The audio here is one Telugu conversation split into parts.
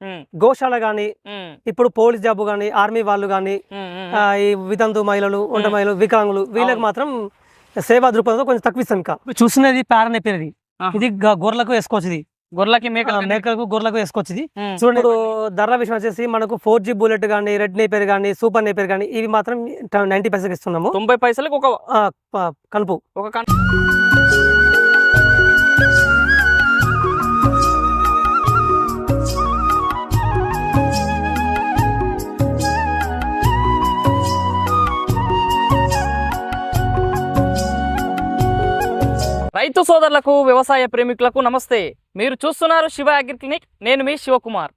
ఉమ్, గోశాల గాని ఇప్పుడు పోలీస్ జాబ్ గాని ఆర్మీ వాళ్ళు గాని ఈ వితంతు మహిళలు ఒంట మహిళలు వికలాంగులు వీళ్ళకి. మాత్రం సేవా దృక్పథంతో కొంచెం తక్కువ ఇస్తాం ఇంకా చూసినది పేరనే పేరు ఇది గొర్రెలకు వేసుకోవచ్చు ఇది గొర్రెలకి మేకలు మేకలకు గొర్రెలకు వేసుకోవచ్చు ఇది చూడండి ఇప్పుడు ధరల విషయం వచ్చేసి మనకు ఫోర్ జీ బుల్లెట్ కానీ రెడ్ నేపేర్ కానీ సూపర్ నేపేర్ కానీ ఇవి మాత్రం నైన్టీ పైసలకి ఇస్తున్నాము. తొంభై పైసలకి ఒక కలుపు ఒక కన్- రైతు సోదరులకు వ్యవసాయ ప్రేమికులకు నమస్తే. మీరు చూస్తున్నారు శివ అగ్రి క్లినిక్. నేను మీ శివకుమార్.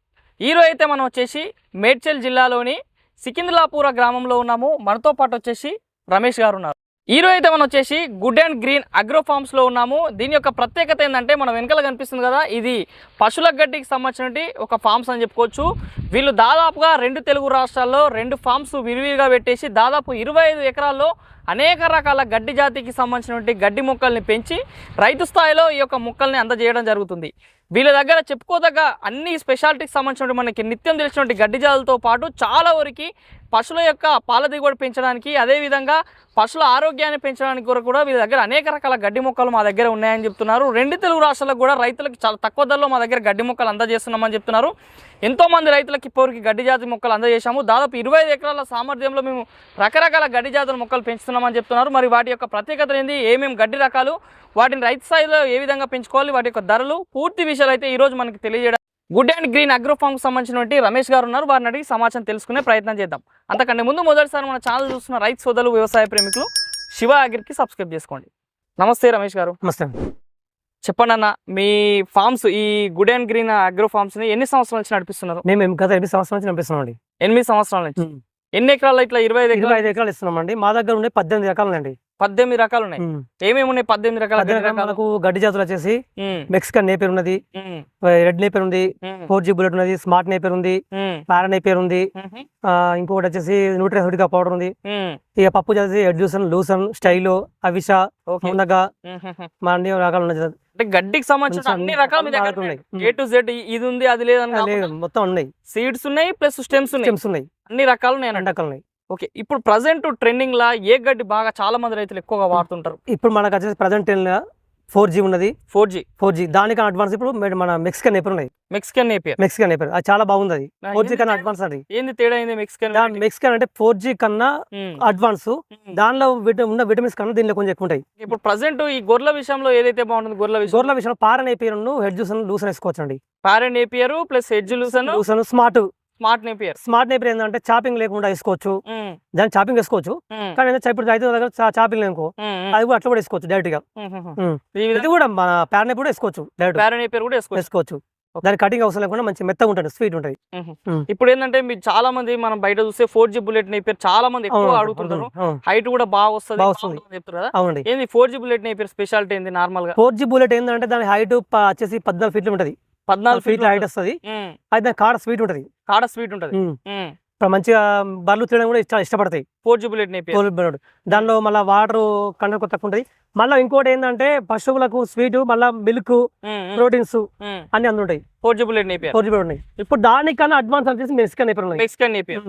ఈరోజు అయితే మనం వచ్చేసి మేడ్చల్ జిల్లాలోని సికింద్లాపూర గ్రామంలో ఉన్నాము. మనతో పాటు వచ్చేసి రమేష్ గారు ఉన్నారు. ఈరోజు అయితే మనం వచ్చేసి గుడ్ అండ్ గ్రీన్ అగ్రో ఫార్మ్స్లో ఉన్నాము. దీని యొక్క ప్రత్యేకత ఏంటంటే మన వెనకాల కనిపిస్తుంది కదా ఇది పశువుల గడ్డికి సంబంధించినటువంటి ఒక ఫార్మ్స్ అని చెప్పుకోవచ్చు. వీళ్ళు దాదాపుగా రెండు తెలుగు రాష్ట్రాల్లో రెండు ఫార్మ్స్ విరివిగా పెట్టేసి దాదాపు ఇరవై ఐదు ఎకరాల్లో అనేక రకాల గడ్డి జాతికి సంబంధించినటువంటి గడ్డి మొక్కల్ని పెంచి రైతు స్థాయిలో ఈ యొక్క మొక్కల్ని అందజేయడం జరుగుతుంది. వీళ్ళ దగ్గర చెప్పుకోదగ్గ అన్ని స్పెషాలిటీకి సంబంధించినటువంటి మనకి నిత్యం తెలిసినటువంటి గడ్డి జాతులతో పాటు చాలా వరకు పశువుల యొక్క పాల దిగుబడి పెంచడానికి అదేవిధంగా పశువుల ఆరోగ్యాన్ని పెంచడానికి కూడా కూడా వీళ్ళ దగ్గర అనేక రకాల గడ్డి మొక్కలు మా దగ్గర ఉన్నాయని చెప్తున్నారు. రెండు తెలుగు రాష్ట్రాలకు కూడా రైతులకు చాలా తక్కువ ధరలో మా దగ్గర గడ్డి మొక్కలు అందజేస్తున్నామని చెప్తున్నారు. ఎంతో మంది రైతులకు ఇప్పటికి గడ్డి జాతి మొక్కలు అందజేశాము. దాదాపు ఇరవై ఐదు ఎకరాల సామర్థ్యంలో మేము రకరకాల గడ్డి జాతుల మొక్కలు పెంచుతున్నామని చెప్తున్నారు. మరి వాటి యొక్క ప్రత్యేకత ఏంది? ఏమేమి గడ్డి రకాలు? వాటిని రైతు స్థాయిలో ఏ విధంగా పెంచుకోవాలి? వాటి యొక్క ధరలు? పూర్తి విషయం విషయాలు అయితే ఈ రోజు మనకి తెలియజేయడం good and green agro farm సంబంధించినటువంటి రమేష్ గారు ఉన్నారు. వారిని అడిగి సమాచారం తెలుసుకునే ప్రయత్నం చేద్దాం. అంతకంటే ముందు మొదటిసారి మన ఛానల్ చూస్తున్న రైతు సోదరులు వ్యవసాయ ప్రేమికులు శివ అగ్రికి సబ్స్క్రైబ్ చేసుకోండి. నమస్తే రమేష్ గారు. నమస్తే. చెప్పండి అన్న మీ ఫార్మ్స్ ఈ గుడ్ అండ్ గ్రీన్ అగ్రో ఫార్మ్స్ని ఎన్ని సంవత్సరాల నుంచి నడిపిస్తున్నారు? మేము గత ఎనిమిది సంవత్సరాల నుంచి నడిపిస్తున్నామండి. ఎనిమిది సంవత్సరాల నుంచి. ఎన్ని ఎకరాలు ఇట్లా ఇరవై ఐదు ఇరవై ఎకరాలు ఐదు ఎకరాలు ఇస్తున్నామండి. మా దగ్గర ఉండే పద్దెనిమిది రకాలండి పద్దెనిమిది రకాలు ఉన్నాయి ఏమేమి ఉన్నాయి పద్దెనిమిది రకాల? మనకు గడ్డి జాతులు వచ్చేసి మెక్సికన్ నేపేర్ ఉన్నది రెడ్ నేపేర్ ఉంది ఫోర్ జీ బుల్లెట్ ఉన్నది స్మార్ట్ నేపేర్ ఉంది పారా నేపేర్ ఉంది ఇంకొకటి వచ్చేసి న్యూట్రియన్ హుడికా పౌడర్ ఉంది. ఇక పప్పు వచ్చేసి ఎడ్జూసన్ లూసన్ స్టైలో అవిషా. మునగ. మా అన్ని రకాలు ఉన్నాయి అంటే గడ్డికి సంబంధించిన అన్ని రకాలు మీ అన్ని దగ్గర రకాలు ఉన్నాయి. ఏ టు జెడ్ ఇది ఉంది అది లేదని మొత్తం ఉన్నాయి. సీడ్స్ ఉన్నాయి ప్లస్ స్టెమ్స్ ఉన్నాయి. అన్ని రకాలు ఉన్నాయి రెండు రకాలు ఉన్నాయి. ఓకే ఇప్పుడు ప్రజెంట్ ట్రెండింగ్ లా ఏ గడ్డి బాగా చాలా మంది రైతులు ఎక్కువగా వాడుతుంటారు? ఇప్పుడు మనకు వచ్చేసి ప్రజెంట్ ఫోర్ జీ ఉన్నది. ఫోర్ జీ ఫోర్ జీ దానికి అడ్వాన్స్ ఇప్పుడు మన మెక్సికన్ నేపర్ ఉన్నాయి. మెక్సికన్ నేపియర్ మెక్సికన్ నేపర్ అది చాలా బాగుంది అది ఫోర్ జీ కన్నా అడ్వాన్స్ అది. ఏంది తేడా ఏంది మెక్సికన్ మెక్సికన్ అంటే ఫోర్ జీ కన్నా అడ్వాన్స్ దానిలో ఉన్న విటమిన్స్ కన్నా దీనిలో కొంచెం ఎక్కువ ఉంటాయి. ఇప్పుడు ప్రజెంట్ ఈ గొర్రెల విషయంలో ఏదైతే బాగుంటుంది గొర్రెల విషయం? గోర్ల విషయంలో పార నేపియర్ హెడ్ జ్యూస్ లూసన్ వేసుకోవచ్చు అండి para napier plus hedge lucerne lucerne smart smart napier. Smart napier ఏంటంటే చాపింగ్ లేకుండా వేసుకోవచ్చు. దాన్ని చాపింగ్ వేసుకోవచ్చు. కానీ ఇప్పుడు రైతు దగ్గర చాపింగ్ లేనుకో అది కూడా అట్లా కూడా వేసుకోవచ్చు డైరెక్ట్గా ఇది కూడా మన నేపర్ కూడా వేసుకోవచ్చు డైరెక్ట్. పారె నేపియర్ కూడా వేసుకోవచ్చు. దాని కటింగ్ అవసరం లేకుండా మంచి మెత్తగా ఉంటుంది స్వీట్ ఉంటుంది. ఇప్పుడు ఏంటంటే మీరు చాలా మంది మనం బయట చూస్తే ఫోర్ జీ బుల్లెట్ నేపియర్ చాలా మంది ఎక్కువ అడుగుతుంటారు. హైట్ కూడా బాగా వస్తుంది. అవునండి. ఏంది four G bullet napier speciality ఏంది నార్మల్గా ఫోర్ జీ బుల్లెట్ ఏంటంటే దాని హైట్ వచ్చేసి పద్నాలుగు ఫీట్లు ఉంటుంది. పద్నాలుగు ఫీట్ల హైట్ వస్తుంది. దాని కాడ స్వీట్ ఉంటుంది. కాడ స్వీట్ ఉంటది. మంచిగా బర్రెలు తినడం కూడా చాలా ఇష్టపడతాయి. ఫోర్ జీ బుల్లెట్ నేపియర్ కోల్ బర్రెలు. దానిలో మళ్ళీ వాటర్ కంటెంట్ తక్కువ ఉంటుంది. మళ్ళీ ఇంకోటి ఏంటంటే పశువులకు స్వీట్ మళ్ళీ మిల్క్ ప్రోటీన్స్ అన్ని అందుంటాయి. Four G bullet Napier four G ఉన్నాయి ఇప్పుడు దానికన్నా అడ్వాన్స్ వచ్చేసి మెక్సికన్ నేపర్ ఉన్నాయి మెక్సికన్ నేపియర్.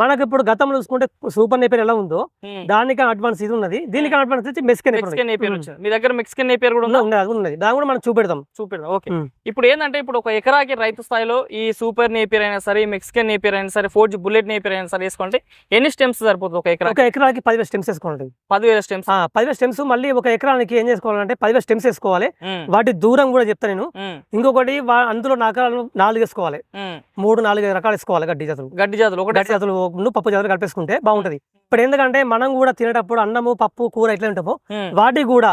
మనకి ఇప్పుడు గతంలో చూసుకుంటే సూపర్ నేపర్ ఎలా ఉందో దానికన్నా అడ్వాన్స్ ఇది ఉన్నది. దీనికి అడ్వాన్స్ వచ్చి మెక్సికన్ నేపర్ మెక్సికన్ నేపియర్ వచ్చింది. మీ దగ్గర మెక్సికన్ నేపియర్ కూడా ఉందా? ఉన్నది. దాన్ని కూడా మనం చూపెడతాం చూపిద్దాం ఓకే. ఇప్పుడు ఏంటంటే ఇప్పుడు ఒక ఎకరాకి రైతు స్థాయిలో ఈ సూపర్ నేపియర్ అయినా సరే మెక్సికన్ నేపియర్ అయినా సరే ఫోర్ జీ బుల్లెట్ నేపియర్ అయినా సరే వేసుకుంటే ఎన్ని స్టెమ్స్ సరిపోతుంది ఒక ఎకరా ఒక ఎకరానికి పదివేల స్టెమ్స్ వేసుకోవాలి పదివేల స్టెమ్స్ ఆ, పదివేల స్టెమ్స్ మళ్ళీ ఒక ఎకరానికి ఏం చేసుకోవాలంటే పదివేల స్టెమ్స్ వేసుకోవాలి. వాటి దూరం కూడా చెప్తా నేను. ఇంకొకటి వా- అందులో నాకాలను నాలుగు వేసుకోవాలి. మూడు నాలుగు ఐదు రకాలు వేసుకోవాలి గడ్డి జాతులు. గడ్డి జాతులు ఒకటే గడ్డి జాతులు పప్పు జాతులు కలిపేసుకుంటే బాగుంటది. ఇప్పుడు ఎందుకంటే మనం కూడా తినేటప్పుడు అన్నము పప్పు కూర ఎట్లా ఉంటామో వాటికి కూడా.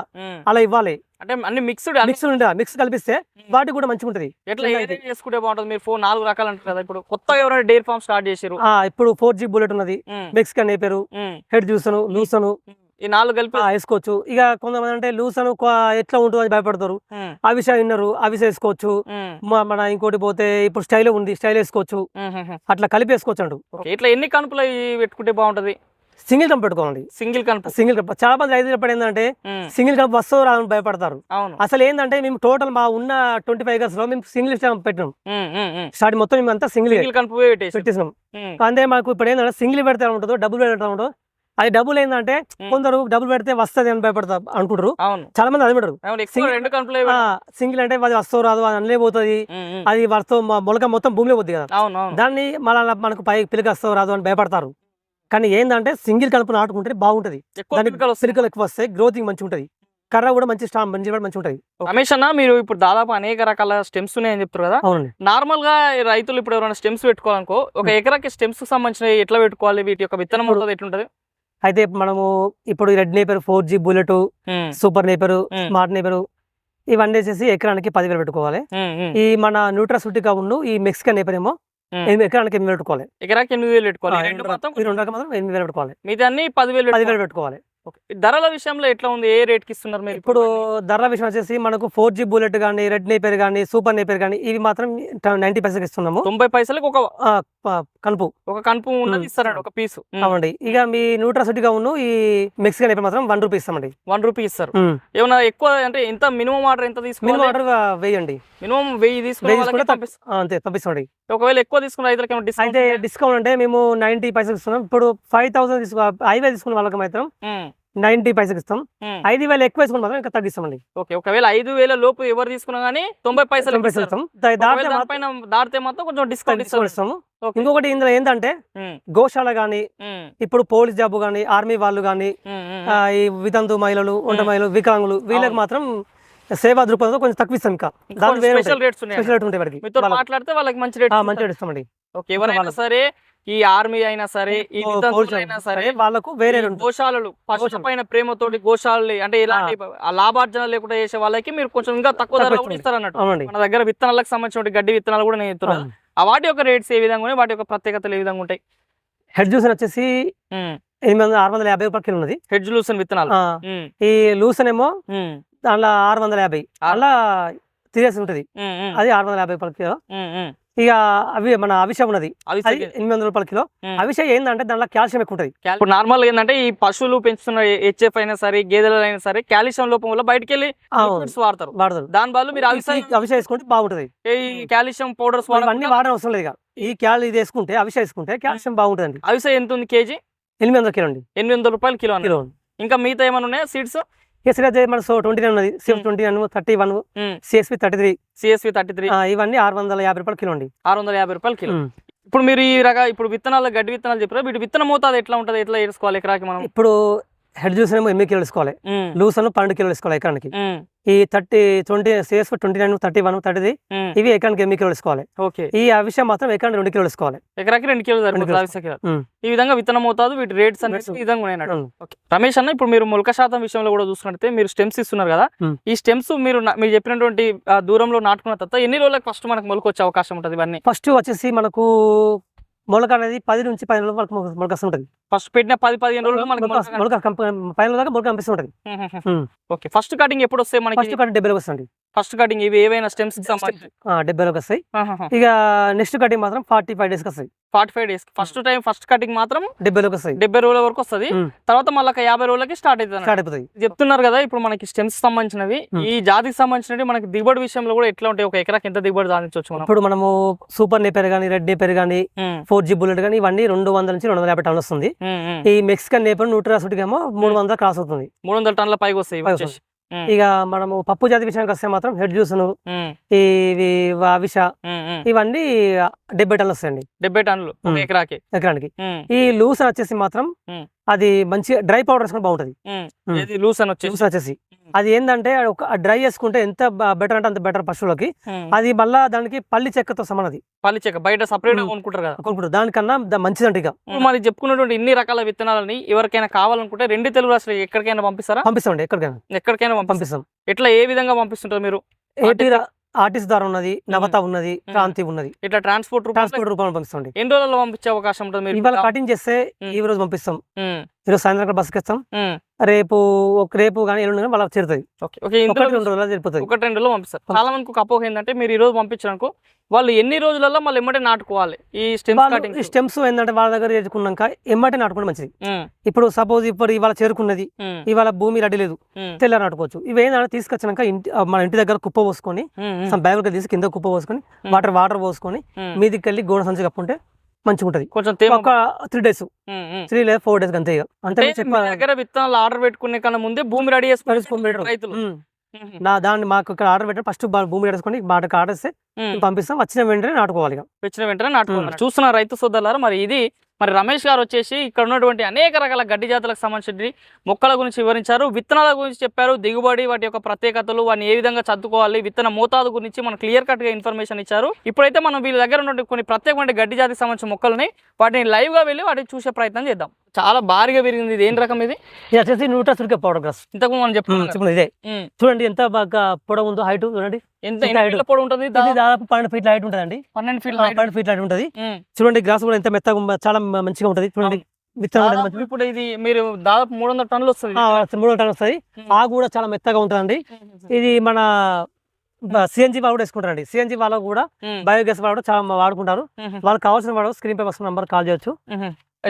అలా ఇవ్వాలి. అంటే అన్ని మిక్స్డ్ మిక్స్ ఉంటే మిక్స్ కలిపిస్తే వాటికి కూడా మంచిగా ఉంటది. ఎట్లా చేసుకుంటే బాగుంటుంది. మీరు ఫోర్ నాలుగు రకాలు అంటారు కదా ఇప్పుడు కొత్తగా ఎవరైనా డైరీ ఫార్మ్ స్టార్ట్ చేసారు ఆ ఇప్పుడు ఫోర్ జీ బుల్లెట్ ఉన్నది. మెక్సికన్ నేపేరు హెడ్ జ్యూసను లూసను ఈ నాలుగు కలిపి వేసుకోవచ్చు. ఇక కొంతమంది అంటే లూసను కొ- ఎట్లా ఉంటుందో అని భయపడతారు. అవిసా విన్నరు అవిసా వేసుకోవచ్చు. మన ఇంకోటి పోతే ఇప్పుడు స్టైల్ ఉంది స్టైల్ వేసుకోవచ్చు. అట్లా కలిపి వేసుకోవచ్చు అండు ఇట్లా ఎన్ని కనుపులు పెట్టుకుంటే బాగుంటది? సింగిల్ కంప్ పెట్టుకోవాలి సింగిల్ కనుపు. సింగిల్ కంప్. చాలా మంది రైతులు చెప్పడం ఏంటంటే సింగిల్ కంప్ వస్తువు రాదని భయపడతారు. అసలు ఏంటంటే మేము టోటల్ మా ఉన్న ట్వంటీ ఫైవ్ ఇయర్స్లో మేము సింగిల్ స్టాంప్ పెట్టినాం. స్టార్ట్ మొత్తం మేము అంతా సింగిల్ పెట్టేసి. పెట్టేసినాం. అంటే మాకు ఇప్పుడు ఏంటంటే సింగిల్ పెడితే ఉంటుందో డబుల్ పెడితే ఉంటుందో అది డబుల్ ఏంటంటే. కొందరు డబుల్ పెడితే వస్తుంది అని భయపడతారు అనుకుంటారు. చాలా మంది అది పెట్టరు ఎక్కువ సింగిల్- అంటే అది వస్తువు రాదు అది అనలే పోతుంది. ఉమ్, ఉమ్. అది వస్తువు మ- మొలక మొత్తం భూమిలో పోతుంది కదా. దాన్ని మళ్ళీ మనకు పై పిలక వస్తావు రాదు అని భయపడతారు. కానీ ఏంటంటే సింగిల్ కలుపు నాటుకుంటే బాగుంటది. దానికి పిలకలు ఎక్కువ వస్తాయి గ్రోతింగ్ మంచిగా ఉంటుంది. కర్ర కూడా మంచి స్ట్రాంగ్ మంచి మంచిగా ఉంటుంది. రమేష్ అన్న మీరు ఇప్పుడు దాదాపు అనేక రకాల స్టెమ్స్ ఉన్నాయని చెప్తారు కదా. నార్మల్గా రైతులు ఇప్పుడు ఎవరైనా స్టెమ్స్ పెట్టుకోవాలనుకో ఒక ఎకరాకి స్టెమ్స్కి సంబంధించిన ఎట్లా పెట్టుకోవాలి? వీటి యొక్క విత్తనం ఎట్లుంటది? అయితే మనము ఇప్పుడు red napier four G bullet super napier. Smart napier ఇవన్నీ వేసేసి ఎకరానికి పదివేలు పెట్టుకోవాలి ఉమ్, ఉమ్, ఈ మన న్యూట్రాసిటీగా ఉన్న ఈ మెక్సికన్ నేపర్ ఏమో. ఎనిమిది ఎకరానికి ఎనిమిది వేలు పెట్టుకోవాలి ఎకరాకి ఎనిమిది వేలు పెట్టుకోవాలి రెండు మాత్రం ఎనిమిది వేలు పెట్టుకోవాలి మిగతా పదివేలు పెట్టుకోవాలి. పదివేలు పెట్టుకోవాలి. ధరల విషయంలో ఎట్లా ఉంది? ఏ రేట్కి ఇస్తున్నారు మీరు ఇప్పుడు ధరల విషయం వచ్చేసి మనకు ఫోర్ జీ బుల్లెట్ కానీ రెడ్ నేపర్ కానీ సూపర్ నేపర్ కానీ ఇవి మాత్రం నైన్టీ పైసలకి ఇస్తున్నాము. తొంభై పైసలకి ఒక ఆ, ప- కలుపు ఒక కనుపు. ఇస్తారండి ఒక పీసు. అవునండి. ఇక మీ న్యూట్రాసిటీగా ఉన్న ఈ మెక్సికన్ నేపర్ మాత్రం వన్ రూపీ ఇస్తామండి. వన్ రూపీ ఇస్తారు. ఏమన్నా ఎక్కువ అంటే ఎంత మినిమం ఆర్డర్ ఎంత మినిమం తీసుకోవాలి ఆర్డర్ వేయండి మినిమం వెయ్యి తీసుకుంటే అంతే పంపిస్తామండి ఒకవేళ ఎక్కువ తీసుకున్న రైతులకి ఏమైనా డిస్కౌంట్ అయితే డిస్కౌంట్ అంటే మేము నైన్టీ పైసలు ఇస్తున్నాం. ఇప్పుడు ఫైవ్ థౌసండ్ తీసుకో వేలు తీసుకున్న వాళ్ళకి మాత్రం నైన్టీ పైసలు ఇస్తాం. ఐదు వేలు ఎక్కువ మాత్రం ఇంకా తగ్గిస్తామండి. ఓకే ఒకవేళ ఐదు వేల లోపు ఎవరు తీసుకున్నా గానీ తొంభై పైసలు. ఇస్తాం. దాటితే మాత్రం కొంచెం డిస్కౌంట్ ఇస్తాము. ఓకే. ఇంకొకటి ఇందులో ఏంటంటే గోశాల ఉమ్, ఇప్పుడు పోలీస్ జాబ్ కానీ ఆర్మీ వాళ్ళు ఆ, ఈ వితంతు మహిళలు ఒంట. మహిళలు వికలాంగులు వీళ్ళకి. మాత్రం సేవా దృక్పథంతో కొంచెం తక్కువ ఇస్తాం ఇంకా. స్పెషల్ రేట్స్ ఉంటాయి. మాట్లాడితే వాళ్ళకి మంచి రేట్ మంచి రేట్ ఇస్తామండి. ఓకే ఎవరైనా. సరే ఈ ఆర్మీ అయినా సరే ఈ అయినా సరే వాళ్ళకు వేరే గోశాలలు పశువుల. పైన ప్రేమతోటి గోశాలలు అంటే ఇలాంటి లాభార్జన లేకుండా చేసే వాళ్ళకి మీరు కొంచెం ఇంకా తక్కువ ధరలో ఇస్తుంది. ఇస్తారు అన్నట్టు మన దగ్గర విత్తనాలకు సంబంధించిన గడ్డి విత్తనాలు కూడా నేను ఇస్తున్నాను. ఆ వాటి యొక్క రేట్స్ ఏ విధంగా ఉన్నాయి? వాటి యొక్క ప్రత్యేకతలు ఏ విధంగా ఉంటాయి? హెడ్ జ్యూస్ వచ్చేసి ఎనిమిది వందల ఆరు వందల యాభై రూపాయలు ఉన్నది. హెడ్జ్ లూసన్ విత్తనాలు. ఈ లూసన్ ఏమో దాంట్లో ఆరు వందల యాభై. అలా త్రీఎస్ ఉంటుంది. అది ఆరు వందల యాభై రూపాయల. ఇక అవి మన అవిష ఉన్నది. ఎనిమిది వందల రూపాయల కిలో. అవిష ఏంటంటే దాంట్లో కాల్షియం ఎక్కువ ఉంటుంది. ఇప్పుడు నార్మల్ ఏంటంటే ఈ పశువులు పెంచుతున్న హెచ్ఎఫ్ అయినా సరే గేదెలు అయినా సరే కాల్షియం లోపం వల్ల బయటకు వెళ్ళి వాడతారు. వాడతారు. దాని బదులు మీరు అవి ఈ అవిష వేసుకుంటే బాగుంటుంది. ఈ కాల్షియం పౌడర్స్ ఇవన్నీ వాడడం అవసరం లేదు ఈ క్యాల్ ఇది వేసుకుంటే అవిష వేసుకుంటే కాల్షియం బాగుంటుందండి. అవిస ఎంత ఉంది కేజీ? ఎనిమిది వందల కిలో అండి. ఎనిమిది వందల రూపాయలు కిలో. కిలో ఇంకా మిగతా ఏమైనా ఉన్నాయా? సీడ్స్? ఎస్గా మన సో ట్వంటీ నైన్ ఉన్నది. CF. Twenty nine thirty one hmm. CSP thirty three. CSV thirty three. ఇవన్నీ ఆరు వందల యాభై రూపాయల కిలో అండి. ఆరు వందల యాభై రూపాయలు కిలో. ఇప్పుడు మీరు ఈ రక ఇప్పుడు విత్తనాలు గడ్డి విత్తనాలు చెప్పారు వీటి విత్తన మోతాదు ఎట్లా ఉంటుంది? ఎట్లా వేసుకోవాలి ఎకరాకి మనం? ఇప్పుడు హెడ్ జ్యూస్ ఏమో ఎనిమిది కిలోలు వేసుకోవాలి. లూస్ అని పన్నెండు కిలోలు వేసుకోవాలి ఎకరానికి. ఈ thirty twenty CS twenty nine thirty one thirty ఇవి ఎకరానికి ఎనిమిది కిలోలు వేసుకోవాలి. ఓకే. ఈ అవిషయం మాత్రం ఎకరానికి రెండు కిలోలు వేసుకోవాలి. ఎకరాకి రెండు కిలోలు కిలో. ఈ విధంగా విత్తన మోతాదు వీటి రేట్స్ అనేది. ఈ విధంగా ఉన్నాయి. రమేష్ అన్న ఇప్పుడు మీరు మొలక శాతం విషయంలో కూడా చూసుకుంటే మీరు స్టెమ్స్ ఇస్తున్నారు కదా. ఈ స్టెమ్స్ మీరు మీరు చెప్పినటువంటి ఆ, దూరంలో నాటుకున్న తర్వాత ఎన్ని రోజులకు ఫస్ట్ మనకు మొలక వచ్చే అవకాశం ఉంటుంది ఇవన్నీ? ఫస్ట్ వచ్చేసి మనకు మొలక అనేది పది నుంచి పదిహేను రోజుల వరకు మొలక- వస్తుంటది. ఫస్ట్ పెట్టిన పది పదిహేను రోజులు మనకి మొలక పదిహేను దాకా మొలక కనిపిస్తుంటది. ఓకే ఫస్ట్ కటింగ్ ఎప్పుడు వస్తాయి మనకి? ఫస్ట్ కటింగ్ డెబ్బై వస్తుంది ఫస్ట్ కటింగ్ ఇవి ఏవైనా స్టెమ్స్ సంబంధించి? డెబ్బై లోకి వస్తాయి. ఇక నెక్స్ట్ కటింగ్ మాత్రం ఫార్టీ ఫైవ్ డేస్కి వస్తాయి. Forty five days first time first cutting మాత్రం డెబ్బై లోకి వస్తాయి. డెబ్బై రోజుల వరకు వస్తుంది. తర్వాత మళ్ళీ యాభై రోజులకి స్టార్ట్ అవుతుంది స్టార్ట్ చెప్తున్నారు కదా ఇప్పుడు మనకి స్టెమ్స్ సంబంధించినవి. ఈ జాతికి సంబంధించినవి మనకి దిగుబడి విషయంలో కూడా ఎట్లా ఉంటాయి? ఒక ఎకరాకి ఎంత దిగుబడి సాధించవచ్చు మనం? ఇప్పుడు మనము సూపర్ నేపర్ కానీ red napier Hmm. Four G bullet కానీ ఇవన్నీ రెండు వందల నుంచి రెండు వందల యాభై టన్నులు వస్తుంది. ఈ మెక్సికన్ నేపర్ నూట్రాసిటీకి ఏమో మూడు వందల క్రాస్ అవుతుంది. మూడు వందల టన్నుల పైకి వస్తాయి. ఇక మనము పప్పు జాతి విషయానికి వస్తే మాత్రం హెడ్ జ్యూస్ను Hmm. ఇవి అవిష hmm. ఇవన్నీ డెబ్బై టన్నులు వస్తాయండి డెబ్బై Hmm. ఎకరాకి ఎకరానికి. ఈ లూస్ వచ్చేసి మాత్రం. అది మంచి డ్రై పౌడర్ వేసుకుంటే బాగుంటది. లూస్ అని వచ్చేసి. లూస్ వచ్చేసి. అది ఏంటంటే డ్రై చేసుకుంటే ఎంత బెటర్ అంటే అంత బెటర్ పశువులకి. అది మళ్ళా దానికి పల్లి చెక్కతో సమానది పల్లి చెక్క బయట సపరేట్గా. కొనుక్కుంటారు కదా. కొనుక్కుంటారు. దానికన్నా మంచిదంట ఇక. మరి చెప్పుకున్నటువంటి ఇన్ని రకాల విత్తనాలని ఎవరికైనా కావాలనుకుంటే రెండు తెలుగు రాష్ట్రాలు ఎక్కడికైనా పంపిస్తారా? పంపిస్తామండి ఎక్కడికైనా. ఎక్కడికైనా పంపిస్తాం. ఎట్లా ఏ విధంగా పంపిస్తుంటారు మీరు? ఆర్టిస్ట్ ద్వారా ఉన్నది నవత ఉన్నది క్రాంతి ఉన్నది. ఇట్లా ట్రాన్స్పోర్ట్ ట్రాన్స్పోర్ట్ రూపంలో పంపిస్తామండి. ఎన్ని రోజుల్లో పంపించే అవకాశం ఉంటుంది ఇవాళ కటింగ్ చేస్తే. ఈ రోజు పంపిస్తాం. ఉమ్, ఈరోజు సాయంత్రం బస్కి ఇస్తాం రేపు ఒక రేపు కానీ ఎల్లుండి కానీ వాళ్ళకి చేరుతుంది. ఓకే ఒకటి రెండు రోజుల్లో సరిపోతుంది ఒకటి రెండు రోజులు పంపిస్తారు. చాలా మందికి ఒక అపోహ ఏంటంటే మీరు ఈ రోజు పంపించారనుకో వాళ్ళు ఎన్ని రోజులలో మళ్ళీ ఎమ్మటే నాటుకోవాలి ఈ స్టెమ్ కటింగ్ వాళ్ళు స్టెమ్స్ ఏంటంటే వాళ్ళ దగ్గర చేసుకున్నాక ఎమ్మటే నాటుకోవడం మంచిది. ఇప్పుడు సపోజ్ ఇప్పుడు ఇవాళ చేరుకున్నది ఇవాళ భూమి రెడీ లేదు తెల్ల నాటుకోవచ్చు. ఇవి ఏంటంటే తీసుకొచ్చినాక ఇంటి మన ఇంటి దగ్గర కుప్ప పోసుకొని సమ్ బ్యాగులు తీసి కింద కుప్ప పోసుకొని వాటర్ వాటర్ పోసుకొని మీదికి వెళ్ళి గోడ సంచి కప్పుంటే మంచిగా ఉంటది కొంచెం తేమ ఒక త్రీ డేస్. త్రీ లేదా ఫోర్ డేస్ అంతే అంటే దగ్గర విత్తనాలు ఆర్డర్ పెట్టుకునే కన్నా ముందే భూమి రెడీ చేసుకుని రైతులు. నా దాన్ని మాకు ఇక్కడ ఆర్డర్ పెట్టిన ఫస్ట్ భూమి వేసుకొని బాటకు ఆర్డర్ ఇస్తే పంపిస్తాం. వచ్చిన వెంటనే నాటుకోవాలి వచ్చిన వెంటనే నాటుకోవాలి. చూస్తున్న రైతు సోదరులారా మరి ఇది మరి రమేష్ గారు వచ్చేసి ఇక్కడ ఉన్నటువంటి అనేక రకాల గడ్డి జాతులకు సంబంధించి మొక్కల గురించి వివరించారు. విత్తనాల గురించి చెప్పారు. దిగుబడి వాటి యొక్క ప్రత్యేకతలు వాటిని ఏ విధంగా చదువుకోవాలి విత్తన మోతాదు గురించి మనం క్లియర్ కట్గా ఇన్ఫర్మేషన్ ఇచ్చారు. ఇప్పుడైతే మనం వీళ్ళ దగ్గర ఉన్నటువంటి కొన్ని ప్రత్యేకమైన గడ్డి జాతికి సంబంధించిన మొక్కలని వాటిని లైవ్గా వెళ్ళి వాటిని చూసే ప్రయత్నం చేద్దాం. చాలా భారీగా పెరిగింది. ఇది ఏం రకం ఇది? ఇది వచ్చేసి నూట సురికే పౌడర్ గ్రాస్ ఇంతకు మనం చెప్పండి ఇదే. చూడండి ఎంత బాగా పొడవు ఉందో హైట్ చూడండి. ఎంత. ఫీట్ల పొడవు ఉంటుంది? దాదాపు పన్నెండు ఫీట్ల హైట్ ఉంటుందండి. పన్నెండు ఫీట్ల ఆ. పన్నెండు ఫీట్ల హైట్ ఉంటుంది. చూడండి గ్రాస్ కూడా ఎంత మెత్తగా చాలా మంచిగా ఉంటుంది. చూడండి విత్తనం ఇప్పుడు ఇది మీరు దాదాపు మూడు వందల టన్నులు వస్తుంది. ఆ, మూడు టన్ వస్తుంది. ఆకు కూడా చాలా మెత్తగా ఉంటుందండి. ఇది మన సిఎన్జి వాళ్ళు కూడా వేసుకుంటారండి. సిఎన్జి వాళ్ళకు కూడా బయోగ్యాస్ వాళ్ళు కూడా చాలా వాడుకుంటారు. వాళ్ళకి కావాల్సిన వాడు స్క్రీన్ పై వస్తున్న నంబర్ కాల్ చేయొచ్చు.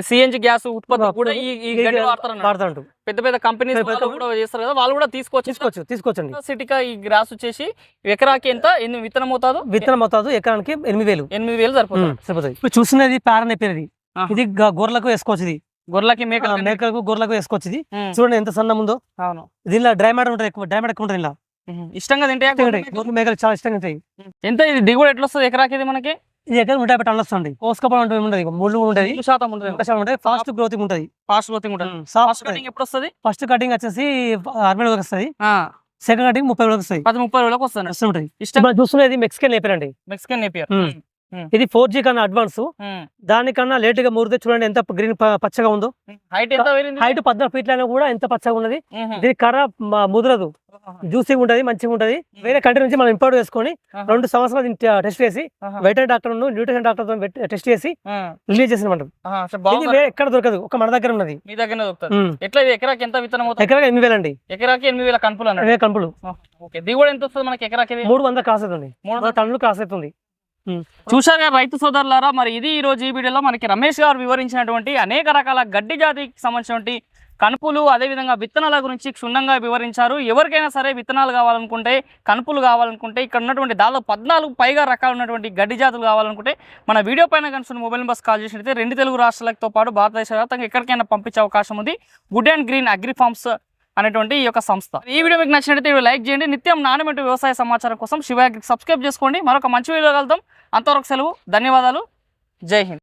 సిఎన్జి గ్యాస్ ఉత్పత్తి కూడా ఈ ఈ గడ్డి వాడతారు పెద్ద పెద్ద కంపెనీస్ కూడా చేస్తారు కదా వాళ్ళు కూడా తీసుకోవచ్చు తీసుకోవచ్చు తీసుకోవచ్చండి. సిటీగా ఈ గ్రాస్ వచ్చేసి ఎకరాకి ఎంత? ఎన్ని విత్తనం అవుతాదో? విత్తనం అవుతుంది? ఎకరానికి ఎనిమిది వేలు. ఎనిమిది వేలు సరిపోతుంది. సరిపోతుంది ఇప్పుడు చూస్తున్నది పారన్ అయిపోయినది. ఇది గొర్రెలకు వేసుకోవచ్చు ఇది. గొర్రెలకి మేక మేకలకు గొర్రెలకు వేసుకోవచ్చు ఇది. చూడండి ఎంత సన్నం ఉందో. అవును. దీనిలో డ్రై మ్యాటర్ ఉంటుంది ఎక్కువ డ్రై మ్యాటర్ ఎక్కువ ఉంటుంది ఇలా. ఇష్టంగా తింటే మేకలు చాలా ఇష్టంగా ఉంటాయి ఎంత ఇది? దిగుబడి ఎట్లా వస్తుంది ఎకరాకి ఇది మనకి? ఇది ఎక్కడ నూట యాభై టన్నులు వస్తుంది కోసుకోవడం ఉంటుంది ఉంటుంది. ముళ్ళు ఉంటుంది శాతం ఉంటుంది. ఫాస్ట్ గ్రోతింగ్ ఉంటుంది. ఫాస్ట్ గ్రోతింగ్ ఉంటుంది. ఫాస్ట్ కటింగ్ ఎప్పుడు వస్తుంది ఫస్ట్ కటింగ్ వచ్చేసి అరవై వేలకు వస్తుంది. సెకండ్ కటింగ్ ముప్పై వేలకు వస్తాయి పది ముప్పై వేలకు వస్తుంది. వస్తుంటుంది ఇష్టం? చూస్తున్నది మెక్సికన్ నేపేరండి మెక్సికన్ నేపియర్ ఇది ఫోర్ జీ కన్నా అడ్వాన్స్ దానికన్నా లేట్గా మురితే చూడండి ఎంత గ్రీన్ పచ్చగా ఉందో. హైట్ ఎంత పెరిగింది హైట్ పద్నాలుగు ఫీట్ల అయినా కూడా ఎంత పచ్చగా ఉన్నది. దీని కర్ర మ- ముదరదు. జ్యూసీగా ఉంటది మంచిగా ఉంటది. వేరే కంట్రీ నుంచి మనం ఇంపోర్ట్ చేసుకొని ఆహా. రెండు సంవత్సరాలు టెస్ట్ చేసి. వెటరీ డాక్టర్ న్యూట్రిషన్ డాక్టర్తో టెస్ట్ చేసి. రిలీజ్ చేసిన? వేరే ఎక్కడ దొరకదు. ఒక మన దగ్గర ఉన్నది. మీ దగ్గర. ఎట్లా ఎకరాకి ఎంత విత్తనం ఎకరాకి ఎనిమిది వేలండి ఎకరాకి ఎనిమిది వేల కనుపులు కంపులు దిగుబడి ఎంత వస్తుంది మనకి ఎకరాకి? మూడు వందల అవుతుంది మూడు మూడు టన్నులు అవుతుంది చూశారు కదా రైతు సోదరులారా మరి ఇది ఈ రోజు ఈ వీడియోలో మనకి రమేష్ గారు వివరించినటువంటి అనేక రకాల గడ్డి జాతికి సంబంధించినటువంటి కనుపులు అదేవిధంగా విత్తనాల గురించి క్షుణ్ణంగా వివరించారు. ఎవరికైనా సరే విత్తనాలు కావాలనుకుంటే కనుపులు కావాలనుకుంటే ఇక్కడ ఉన్నటువంటి దాదాపు పద్నాలుగు పైగా రకాలు ఉన్నటువంటి గడ్డి జాతులు కావాలనుకుంటే మన వీడియో పైన కనుక మొబైల్ నెంబర్స్ కాల్ చేసినట్లయితే రెండు తెలుగు రాష్ట్రాలతో పాటు భారతదేశ వ్యాప్తంగా ఎక్కడికైనా పంపించే అవకాశం ఉంది. Good and green agri farms అనేటువంటి ఈ యొక్క సంస్థ. ఈ వీడియో మీకు నచ్చినట్లయితే లైక్ చేయండి. నిత్యం నాణ్యమైన వ్యవసాయ సమాచారం కోసం శివాగ్రికి సబ్స్క్రైబ్ చేసుకోండి. మరొక మంచి వీడియో కలుద్దాం. అంతవరకు సెలవు. ధన్యవాదాలు. జై హింద్.